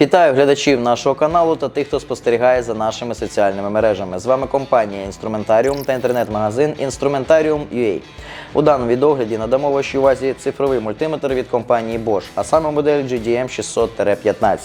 Вітаю глядачів нашого каналу та тих, хто спостерігає за нашими соціальними мережами. З вами компанія Інструментаріум та інтернет-магазин Instrumentarium.ua. У даному відогляді надамо вашій увазі цифровий мультиметр від компанії Bosch, а саме модель GDM 600-15.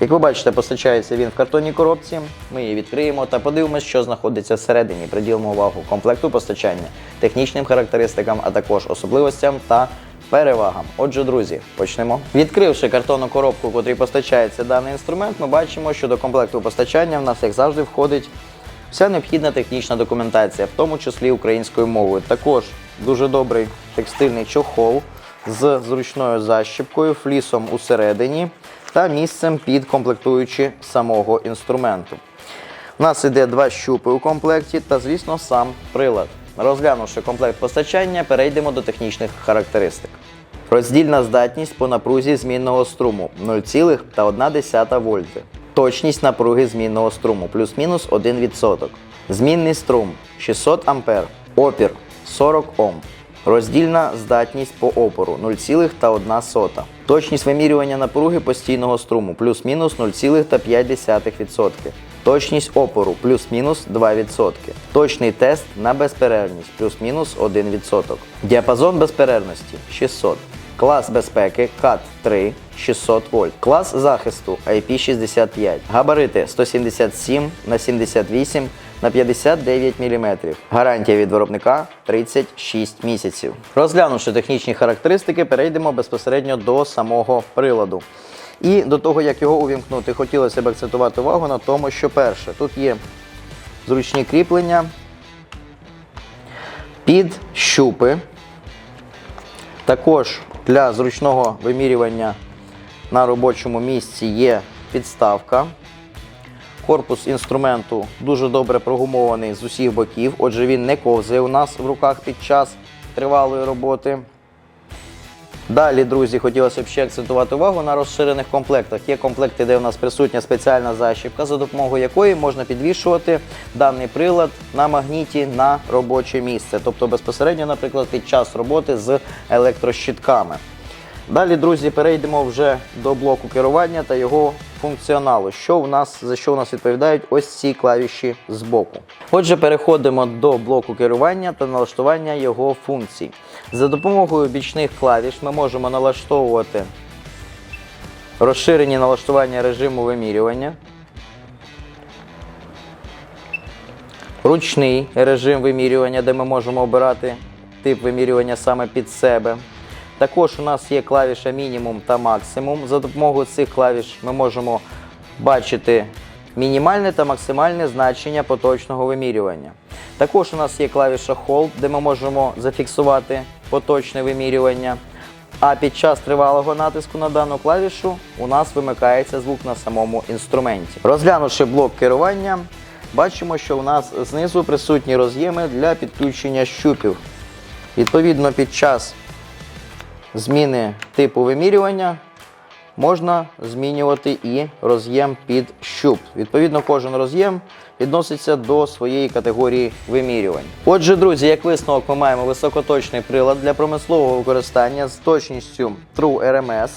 Як ви бачите, постачається він в картонній коробці. Ми її відкриємо та подивимося, що знаходиться всередині. Приділимо увагу комплекту постачання, технічним характеристикам, а також особливостям та перевагам. Отже, друзі, почнемо. Відкривши картонну коробку, в котрій постачається даний інструмент, ми бачимо, що до комплекту постачання в нас, як завжди, входить вся необхідна технічна документація, в тому числі українською мовою. Також дуже добрий текстильний чохол з зручною защіпкою, флісом усередині та місцем під комплектуючі самого інструменту. У нас іде два щупи у комплекті та, звісно, сам прилад. Розглянувши комплект постачання, перейдемо до технічних характеристик. Роздільна здатність по напрузі змінного струму 0,1 вольти. Точність напруги змінного струму плюс-мінус 1%. Змінний струм 600 А. Опір 40 Ом. Роздільна здатність по опору 0,1. Точність вимірювання напруги постійного струму плюс-мінус 0,5%. Точність опору плюс-мінус 2%. Точний тест на безперервність плюс-мінус 1%. Діапазон безперервності 600. Клас безпеки КАТ 3 600 вольт. Клас захисту IP65. Габарити 177 на 78 на 59 мм. Гарантія від виробника 36 місяців. Розглянувши технічні характеристики, перейдемо безпосередньо до самого приладу. І до того, як його увімкнути, хотілося б акцентувати увагу на тому, що перше, тут є зручні кріплення під щупи. Також для зручного вимірювання на робочому місці є підставка. Корпус інструменту дуже добре прогумований з усіх боків, отже, він не ковзає у нас в руках під час тривалої роботи. Далі, друзі, хотілося б ще акцентувати увагу на розширених комплектах. Є комплекти, де у нас присутня спеціальна защіпка, за допомогою якої можна підвішувати даний прилад на магніті на робоче місце, тобто безпосередньо, наприклад, під час роботи з електрощитками. Далі, друзі, перейдемо вже до блоку керування та його функціоналу. Що у нас, за що у нас відповідають ось ці клавіші збоку. Отже, переходимо до блоку керування та налаштування його функцій. За допомогою бічних клавіш ми можемо налаштовувати розширені налаштування режиму вимірювання, ручний режим вимірювання, де ми можемо обирати тип вимірювання саме під себе. Також у нас є клавіша мінімум та максимум. За допомогою цих клавіш ми можемо бачити мінімальне та максимальне значення поточного вимірювання. Також у нас є клавіша Hold, де ми можемо зафіксувати поточне вимірювання. А під час тривалого натиску на дану клавішу у нас вимикається звук на самому інструменті. Розглянувши блок керування, бачимо, що у нас знизу присутні роз'єми для підключення щупів. Відповідно, під час зміни типу вимірювання можна змінювати і роз'єм під щуп. Відповідно, кожен роз'єм відноситься до своєї категорії вимірювань. Отже, друзі, як висновок, ми маємо високоточний прилад для промислового використання з точністю True RMS.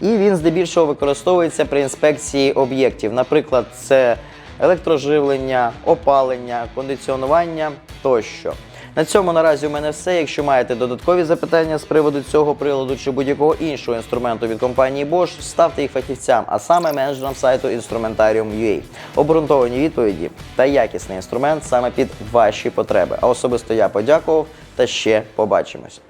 І він здебільшого використовується при інспекції об'єктів. Наприклад, це електроживлення, опалення, кондиціонування тощо. На цьому наразі у мене все. Якщо маєте додаткові запитання з приводу цього приладу чи будь-якого іншого інструменту від компанії Bosch, ставте їх фахівцям, а саме менеджерам сайту Instrumentarium.ua. Обґрунтовані відповіді та якісний інструмент саме під ваші потреби. А особисто я подякував та ще побачимось.